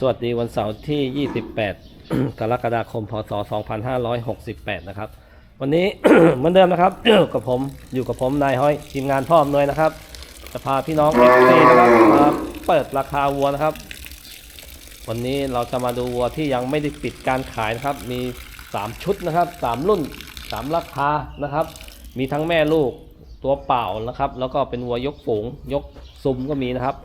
สวัสดีวันเสาร์ที่ 28 กรกฎาคม พศ 2568 นะครับ วันนี้ เหมือนเดิมนะครับ กับผมอยู่กับผมนายห้อยทีมงานพ่ออำนวยนะครับ จะพาพี่น้องเอฟซีนะครับมาเปิดราคาวัวนะครับ วันนี้เราจะมาดูวัวที่ยังไม่ได้ปิดการขายนะครับ มี 3 ชุดนะครับ 3 รุ่น 3 ราคานะครับ มีทั้งแม่ลูกตัวเปล่านะครับ แล้วก็เป็นวัวยกฝูงยกซุ้มก็มีนะครับ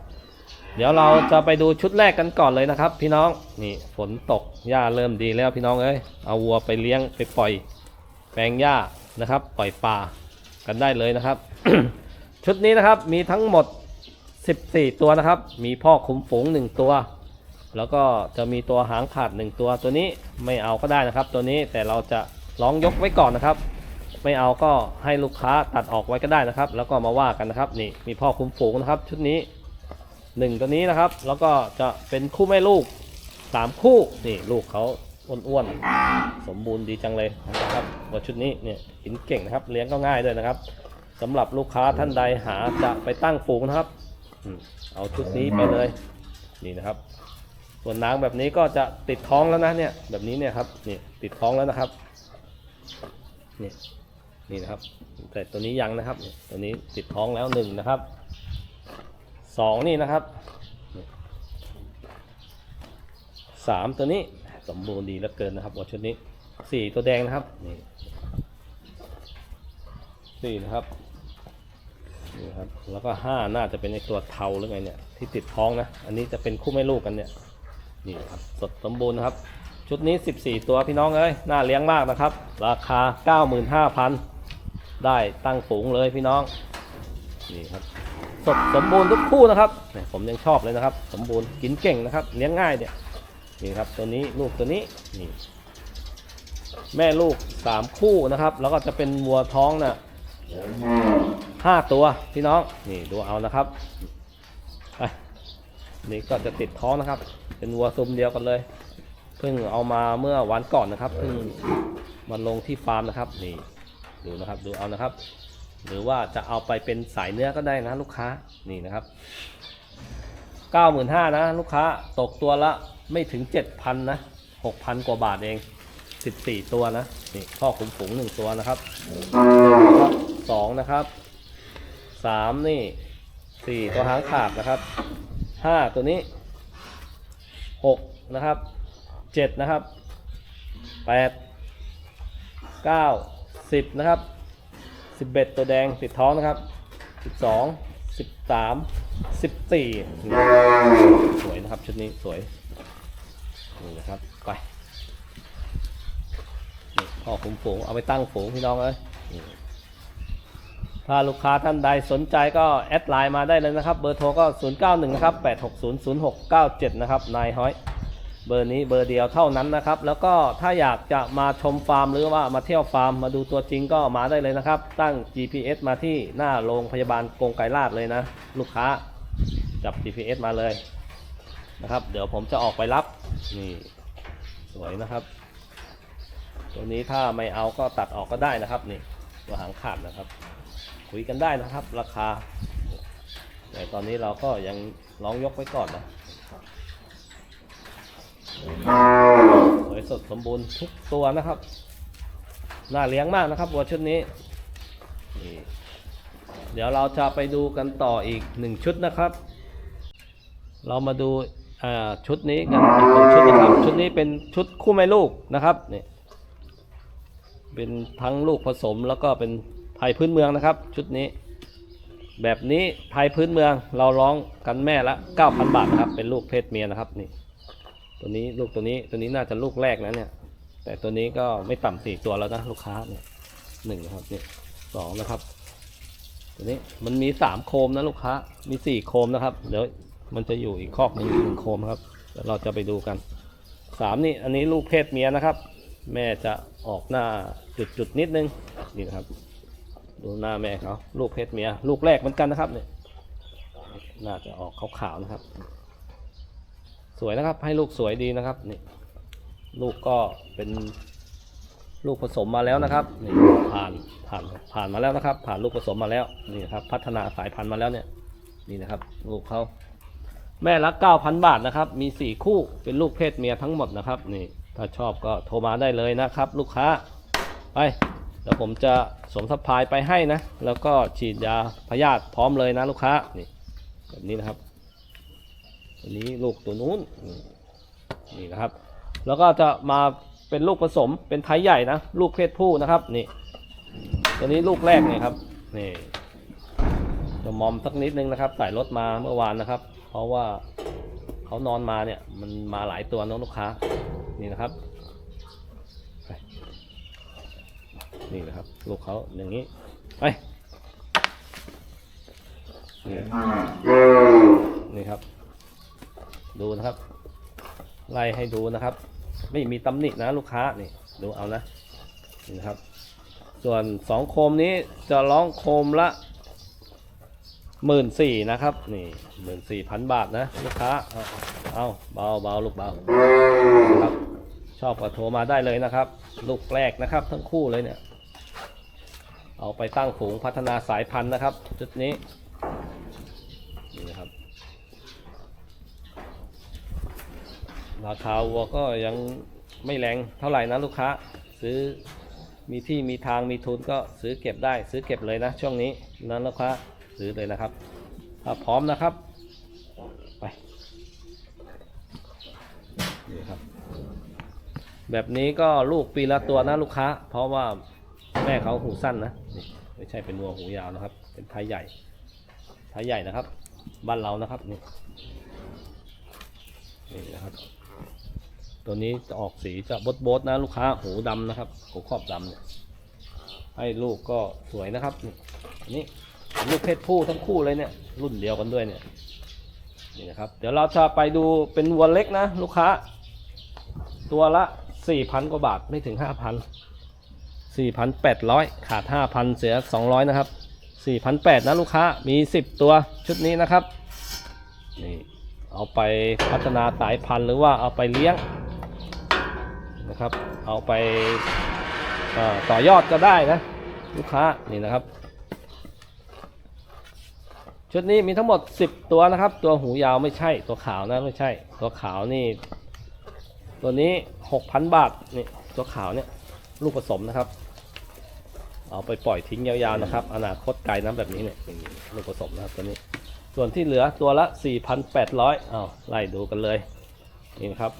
เดี๋ยวเราจะไปดูชุดแรกกันก่อนเลยนะครับ พี่น้องนี่ฝนตกหญ้าเริ่มดีแล้วพี่น้องเอ้ยเอาวัวไปเลี้ยงไปปล่อย แปลงหญ้านะครับ ปล่อยปลากันได้เลยนะครับ ชุดนี้นะครับมีทั้งหมด 14 ตัวนะครับ มีพ่อคุมฝูง 1 ตัว แล้วก็จะมีตัวหางขาด 1 ตัวตัวนี้ไม่เอาก็ได้นะครับ ตัวนี้แต่เราจะลองยกไว้ก่อนนะครับ ไม่เอาก็ให้ลูกค้าตัดออกไว้ก็ได้นะครับ แล้วก็มาว่ากันนะครับ นี่มีพ่อคุมฝูงนะครับ ชุดนี้ หนึ่งตัวนี้นะครับ แล้วก็จะเป็นคู่แม่ลูกสามคู่นี่ลูกเขาอ้วนๆสมบูรณ์ดีจังเลยนะครับวัวชุดนี้เนี่ยกินเก่งนะครับเลี้ยงก็ง่ายด้วยนะครับสำหรับลูกค้าท่านใดหาจะไปตั้งฝูงนะครับเอาชุดนี้ไปเลยนี่นะครับ ส่วนนางแบบนี้ก็จะติดท้องแล้วนะเนี่ยแบบนี้เนี่ยครับนี่ติดท้องแล้วนะครับนี่นี่นะครับแต่ตัวนี้ยังนะครับ ตัวนี้ติดท้องแล้วหนึ่งนะครับ สองนี่นะครับสามตัวนี้สมบูรณ์ดีเหลือเกินนะครับวัวชุดนี้สี่ตัวแดงนะครับนี่สี่นะครับนี่ครับ แล้วก็ห้าน่าจะเป็นในตัวเทาหรือไงเนี่ยที่ติดท้องนะ อันนี้จะเป็นคู่แม่ลูกกันเนี่ยนี่ครับสดสมบูรณ์นะครับ ชุดนี้ 14 ตัวพี่น้องเอ้ยน่าเลี้ยงมากนะครับ ราคา 95,000 ได้ตั้งฝูงเลยพี่น้อง นี่ครับ สดสมบูรณ์ทุกคู่นะครับผมยังชอบเลยนะครับ สมบูรณ์กินเก่งนะครับเลี้ยงง่ายเนี่ยนี่ครับตัวนี้ลูกตัวนี้นี่แม่ลูกสามคู่นะครับ แล้วก็จะเป็นวัวท้องน่ะห้าตัวพี่น้องนี่ดูเอานะครับไปนี่ก็จะติดท้องนะครับ เป็นวัวซุมเดียวกันเลยเพิ่งเอามาเมื่อวันก่อนนะครับเพิ่งมาลงที่ฟาร์มนะครับนี่ดูนะครับดูเอานะครับ หรือว่าจะเอาไปเป็นสายเนื้อก็ได้นะลูกค้านี่นะครับ 95,000นะลูกค้าตกตัวละไม่ถึง 7,000นะ6,000 กว่าบาทเอง 14 ตัวนะนี่พ่อขุมฝูง1ตัวนะครับสองนะครับสามนี่สี่ตัวหางขาดนะครับห้าตัวนี้หกนะครับเจ็ดนะครับแปดเก้าสิบนะครับ สิบเอ็ดตัวแดงติดท้องนะครับสิบสองสิบสามสิบสี่สวยนะครับชุดนี้สวยนี่นะครับไปพ่อคุมฝูงเอาไปตั้งฝูงพี่น้องเลยถ้าลูกค้าท่านใดสนใจก็แอดไลน์มาได้เลยนะครับ เบอร์โทรก็ 091 นะครับ 8600697 นะครับ นายฮ้อย เบอร์นี้เบอร์เดียวเท่านั้นนะครับ แล้วก็ถ้าอยากจะมาชมฟาร์มหรือว่ามาเที่ยวฟาร์มมาดูตัวจริงก็มาได้เลยนะครับ ตั้ง GPS มาที่หน้าโรงพยาบาลกรงไกรลาดเลยนะ ลูกค้าจับ GPS มาเลยนะครับ เดี๋ยวผมจะออกไปรับนี่สวยนะครับ ตัวนี้ถ้าไม่เอาก็ตัดออกก็ได้นะครับนี่ตัวหางขาดนะครับ คุยกันได้นะครับ ราคา แต่ตอนนี้เราก็ยังลองยกไว้ก่อนนะ สวยสดสมบูรณ์ทุกตัวนะครับ น่าเลี้ยงมากนะครับวัวชุดนี้ เดี๋ยวเราจะไปดูกันต่ออีกหนึ่งชุดนะครับ เรามาดูชุดนี้กันอีกหนึ่งชุดนะครับ ชุดนี้เป็นชุดคู่แม่ลูกนะครับนี่เป็นทั้งลูกผสมแล้วก็เป็นไทยพื้นเมืองนะครับ ชุดนี้ แบบนี้ไทยพื้นเมืองเราร้องกันแม่ละ9,000 บาทครับเป็นลูกเพศเมียนะครับนี่ ตัวนี้ลูกตัวนี้ตัวนี้น่าจะลูกแรกนะเนี่ย แต่ตัวนี้ก็ไม่ต่ำสี่ตัวแล้วนะลูกค้าเนี่ยหนึ่งนะครับเนี่ยสองนะครับ ตัวนี้มันมีสามโคมนะลูกค้ามีสี่โคมนะครับ เดี๋ยวมันจะอยู่อีกคอกหนึ่งอีกหนึ่งโคมครับเดี๋ยวเราจะไปดูกันสามนี่อันนี้ลูกเพศเมียนะครับ แม่จะออกหน้าจุดจุดนิดนึงนี่นะครับ ดูหน้าแม่เขาลูกเพศเมีย ลูกแรกเหมือนกันนะครับเนี่ยน่าจะออกขาวๆนะครับ สวยนะครับ ให้ลูกสวยดีนะครับนี่ลูกก็เป็นลูกผสมมาแล้วนะครับนี่ผ่านผ่านผ่านมาแล้วนะครับ ผ่านลูกผสมมาแล้วนี่ครับ พัฒนาสายพันธุ์มาแล้วเนี่ยนี่นะครับ ลูกเขาแม่ละ9,000บาทนะครับ มี4คู่เป็นลูกเพศเมียทั้งหมดนะครับนี่ถ้าชอบก็โทรมาได้เลยนะครับ ลูกค้าไปเดี๋ยวผมจะสวมสะพายไปให้นะ แล้วก็ฉีดยาพยาธิพร้อมเลยนะลูกค้านี่แบบนี้นะครับ อันนี้ลูกตัวนู้นนี่นะครับ แล้วก็จะมาเป็นลูกผสมเป็นไทยใหญ่นะ ลูกเพศผู้นะครับนี่ ตัวนี้ลูกแรกเนี่ยครับนี่จะมอมสักนิดนึงนะครับใส่รถมาเมื่อวานนะครับ เพราะว่าเขานอนมาเนี่ยมันมาหลายตัวน้องลูกค้านี่นะครับนี่นะครับลูกเขาอย่างนี้ไปนี่ครับ ดูนะครับ ไล่ให้ดูนะครับ ไม่มีตำหนินะลูกค้านี่ดูเอานะนี่นะครับ ส่วนสองโคมนี้จะร้องโคมละหมื่นสี่นะครับ นี่หมื่นสี่พันบาทนะลูกค้า เอาเอาเบาเบาลูกเบานะครับชอบก็โทรมาได้เลยนะครับ ลูกแรกนะครับ ทั้งคู่เลยเนี่ย เอาไปตั้งฝูงพัฒนาสายพันธุ์นะครับ จุดนี้นะครับ ราคาวัวก็ยังไม่แรงเท่าไหร่นะลูกค้า ซื้อมีที่มีทางมีทุนก็ซื้อเก็บได้ซื้อเก็บเลยนะ ช่วงนี้นั้นลูกค้าซื้อเลยนะครับถ้าพร้อมนะครับไปนี่ครับ แบบนี้ก็ลูกปีละตัวนะลูกค้า เพราะว่าแม่เขาหูสั้นนะนี่ไม่ใช่เป็นวัวหูยาวนะครับ เป็นไทยใหญ่ไทยใหญ่นะครับ บ้านเรานะครับนี่นี่นะครับ ตัวนี้จะออกสีจะบดบดๆนะลูกค้าหูดำนะครับหูขอบดำเนี่ยให้ลูกก็สวยนะครับอันนี่ลูกเพศผู้ทั้งคู่เลยเนี่ย รุ่นเดียวกันด้วยเนี่ยนี่นะครับ เดี๋ยวเราจะไปดูเป็นวัวเล็กนะ ลูกค้า ตัวละสี่พันกว่าบาทไม่ถึงห้าพันสี่พันแปดร้อยขาดห้าพันเสียสองร้อยนะครับสี่พันแปดนะลูกค้ามีสิบตัวชุดนี้นะครับนี่เอาไปพัฒนาสายพันธุ์หรือว่าเอาไปเลี้ยง นะครับ เอาไปต่อยอดก็ได้นะ ลูกค้านี่นะครับ ชุดนี้มีทั้งหมด 10 ตัวนะครับ ตัวหูยาวไม่ใช่ตัวขาวนะไม่ใช่ ตัวขาวนี่ ตัวนี้ 6,000 บาทนี่ตัวขาวเนี่ยลูกผสมนะครับ เอาไปปล่อยทิ้งยาวๆนะครับ อนาคตไกลนะแบบนี้เนี่ยลูกผสมนะครับตัวนี้ ส่วนที่เหลือตัวละ 4,800อ้าวไล่ดูกันเลยนี่นะครับ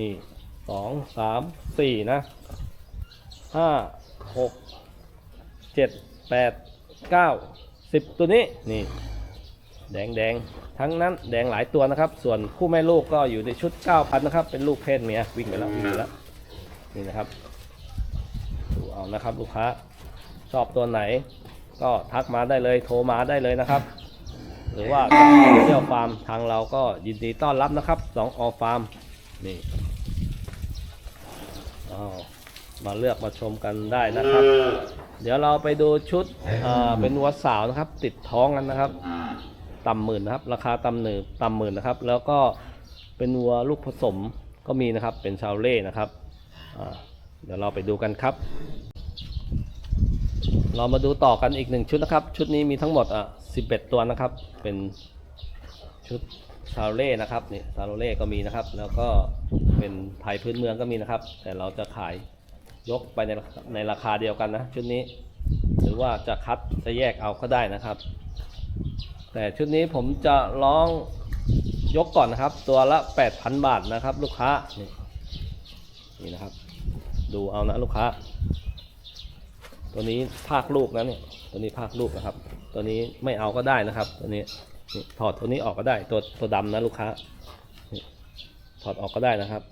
นี่ สองสามสี่นะห้าหกเจ็ดแปดเก้าสิบตัวนี้นี่ แดงแดงทั้งนั้นแดงหลายตัวนะครับ ส่วนคู่แม่ลูกก็อยู่ในชุด9,000นะครับ เป็นลูกเพศเมียวิ่งไปแล้ววิ่งไปแล้วนี่นะครับดูเอานะครับลูกค้าชอบตัวไหน ก็ทักมาได้เลยโทรมาได้เลยนะครับ หรือว่าเที่ยวฟาร์มทางเราก็ยินดีต้อนรับนะครับสองออฟาร์มนี่ อ้าวมาเลือกมาชมกันได้นะครับ เดี๋ยวเราไปดูชุดอ่าเป็นวัวสาวนะครับ ติดท้องกันนะครับ ต่ำหมื่นนะครับ ราคาต่ำหนึ่งต่ำหมื่นนะครับ แล้วก็เป็นวัวลูกผสมก็มีนะครับ เป็นชาวเล่นะครับอ่าเดี๋ยวเราไปดูกันครับ เรามาดูต่อกันอีกหนึ่งชุดนะครับ ชุดนี้มีทั้งหมดอะ11 ตัวนะครับ เป็นชุด ชาวเล่นะครับนี่ชาวเล่ก็มีนะครับ แล้วก็เป็นไทยพื้นเมืองก็มีนะครับ แต่เราจะขายยกไปในในราคาเดียวกันนะชุดนี้ หรือว่าจะคัดจะแยกเอาก็ได้นะครับ แต่ชุดนี้ผมจะลองยกก่อนนะครับ ตัวละ 8,000 บาทนะครับ ลูกค้านี่นี่นะครับ ดูเอานะลูกค้า ตัวนี้ภาคลูกนะเนี่ยตัวนี้ภาคลูกนะครับ ตัวนี้ไม่เอาก็ได้นะครับ ตัวนี้ ถอดตัวนี้ออกก็ได้ ตัวตัวดำนะลูกค้า ถอดออกก็ได้นะครับ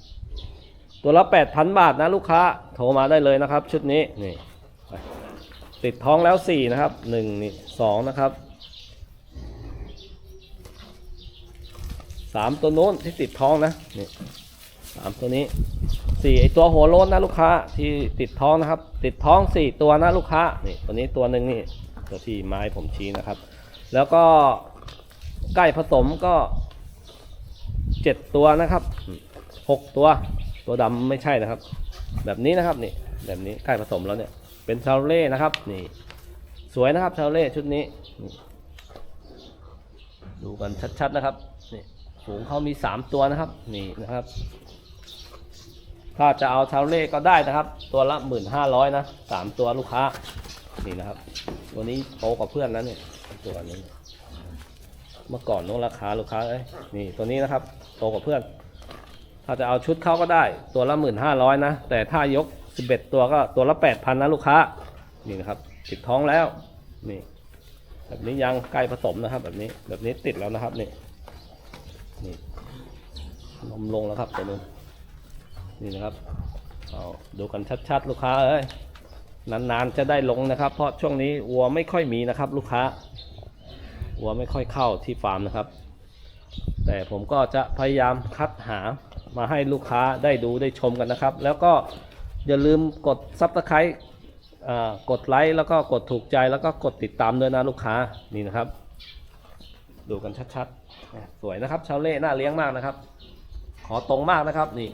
ตัวละแปดพันบาทนะลูกค้า โทรมาได้เลยนะครับ ชุดนี้นี่ติดท้องแล้วสี่นะครับหนึ่งนี่สองนะครับสามตัวโน้นที่ติดท้องนะนี่สามตัวนี้สี่ไอตัวหัวโล้นนะลูกค้าที่ติดท้องนะครับ ติดท้องสี่ตัวนะลูกค้านี่ตัวนี้ตัวหนึ่งนี่ตัวที่ไม้ผมชี้นะครับ แล้วก็ ใกล้ผสมก็เจ็ดตัวนะครับหกตัว ตัวดำไม่ใช่นะครับ แบบนี้นะครับนี่แบบนี้ใกล้ผสมแล้วเนี่ย เป็นชาวเล่นะครับ นี่ สวยนะครับชาวเล่ชุดนี้ ดูกันชัดๆนะครับนี่ฝูงเขามีสามตัวนะครับ นี่นะครับ ถ้าจะเอาชาวเล่ก็ได้นะครับ ตัวละหมื่นห้าร้อยนะสามตัวลูกค้า นี่นะครับ ตัวนี้โตกว่าเพื่อนแล้วเนี่ยตัวนี้ เมื่อก่อนนู้นราคาลูกค้าเอ้ยนี่ตัวนี้นะครับโตกว่าเพื่อน ถ้าจะเอาชุดเข้าก็ได้ตัวละหมื่นห้าร้อยนะ แต่ถ้ายกสิบเอ็ดตัวก็ตัวละแปดพันนะลูกค้า นี่นะครับ ติดท้องแล้วนี่ แบบนี้ยังใกล้ผสมนะครับ แบบนี้แบบนี้ติดแล้วนะครับนี่นี่นมลงแล้วครับตัวนึงนี่นะครับเอาดูกันชัดๆ ลูกค้าเอ้ยนานๆจะได้ลงนะครับ เพราะช่วงนี้วัวไม่ค่อยมีนะครับ ลูกค้า วัวไม่ค่อยเข้าที่ฟาร์มนะครับ แต่ผมก็จะพยายามคัดหามาให้ลูกค้าได้ดูได้ชมกันนะครับ แล้วก็อย่าลืมกดซับสไครต์กดไลค์แล้วก็กดถูกใจแล้วก็กดติดตามด้วยนะลูกค้านี่นะครับ ดูกันชัดๆ สวยนะครับชาวเล่น่าเลี้ยงมากนะครับ ขอตรงมากนะครับนี่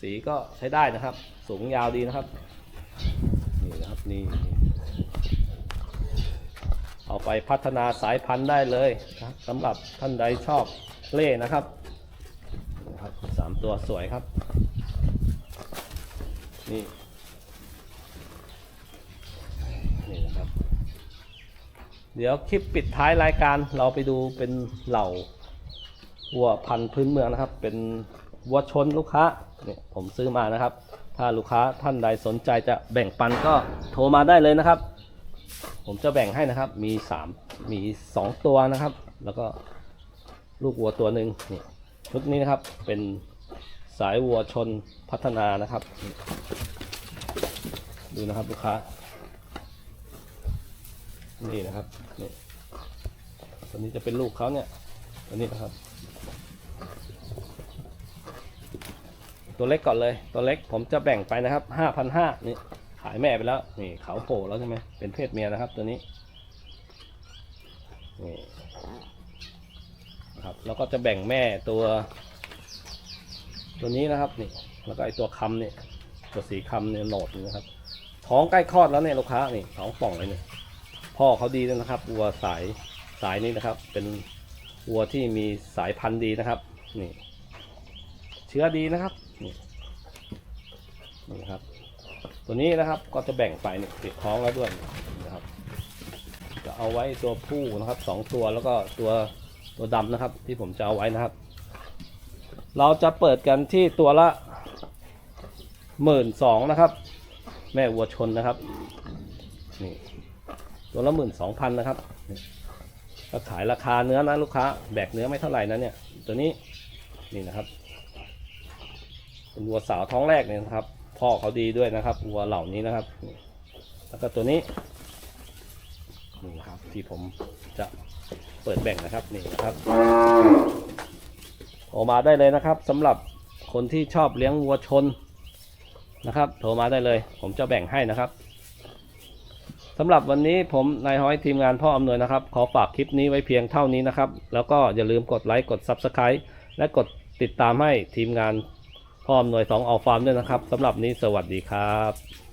สีก็ใช้ได้นะครับ สูงยาวดีนะครับ นี่นะครับนี่ เอาไปพัฒนาสายพันธุ์ได้เลยสำหรับท่านใดชอบเล่นะครับนะครับสามตัวสวยครับ นี่นี่นะครับ เดี๋ยวคลิปปิดท้ายรายการเราไปดูเป็นเหล่าวัวพันธุ์พื้นเมืองนะครับ เป็นวัวชนลูกค้าเนี่ยผมซื้อมานะครับ ถ้าลูกค้าท่านใดสนใจจะแบ่งปันก็โทรมาได้เลยนะครับ ผมจะแบ่งให้นะครับ มีสามมีสองตัวนะครับ แล้วก็ลูกวัวตัวหนึ่งนี่ชุดนี้นะครับ เป็นสายวัวชนพัฒนานะครับ ดูนะครับลูกค้า นี่นะครับ นี่ ตัวนี้จะเป็นลูกเขาเนี่ย ตัวนี้นะครับ ตัวเล็กก่อนเลย ตัวเล็กผมจะแบ่งไปนะครับห้าพันห้านี่ ขายแม่ไปแล้ว นี่เขาโผล่แล้วใช่ไหมเป็นเพศเมียนะครับ ตัวนี้นี่ครับแล้วก็จะแบ่งแม่ตัว ตัวนี้นะครับนี่แล้วก็ไอตัวคำเนี่ยตัวสีคำเนี่ยโหนดนี่นะครับ ท้องใกล้คลอดแล้วเนี่ยลูกค้านี่ท้องป่องเลยเนี่ยพ่อเขาดีเลยนะครับวัวสายสายนี้นะครับ เป็นวัวที่มีสายพันธุ์ดีนะครับ นี่ เชื้อดีนะครับนี่นี่นะครับ ตัวนี้นะครับก็จะแบ่งไปเนี่ยติดท้องแล้วด้วยนะครับ จะเอาไว้ตัวผู้นะครับสองตัวแล้วก็ตัวตัวดำนะครับ ที่ผมจะเอาไว้นะครับ เราจะเปิดกันที่ตัวละหมื่นสองนะครับ แม่วัวชนนะครับนี่ตัวละหมื่นสองพันนะครับนี่ก็ขายราคาเนื้อนะลูกค้าแบกเนื้อไม่เท่าไหร่นะเนี่ยตัวนี้นี่นะครับเป็นวัวสาวท้องแรกเนี่ยนะครับ พ่อเขาดีด้วยนะครับวัวเหล่านี้นะครับ แล้วก็ตัวนี้นี่ครับที่ผมจะเปิดแบ่งนะครับนี่นะครับโทรมาได้เลยนะครับสำหรับคนที่ชอบเลี้ยงวัวชนนะครับ โทรมาได้เลย ผมจะแบ่งให้นะครับสำหรับวันนี้ผมนายฮ้อยทีมงานพ่ออำนวยนะครับ ขอฝากคลิปนี้ไว้เพียงเท่านี้นะครับ แล้วก็อย่าลืมกดไลค์กด Subscribe และกดติดตามให้ทีมงาน พ่ออำนวย2ออฟาร์มด้วยนะครับสำหรับนี้สวัสดีครับ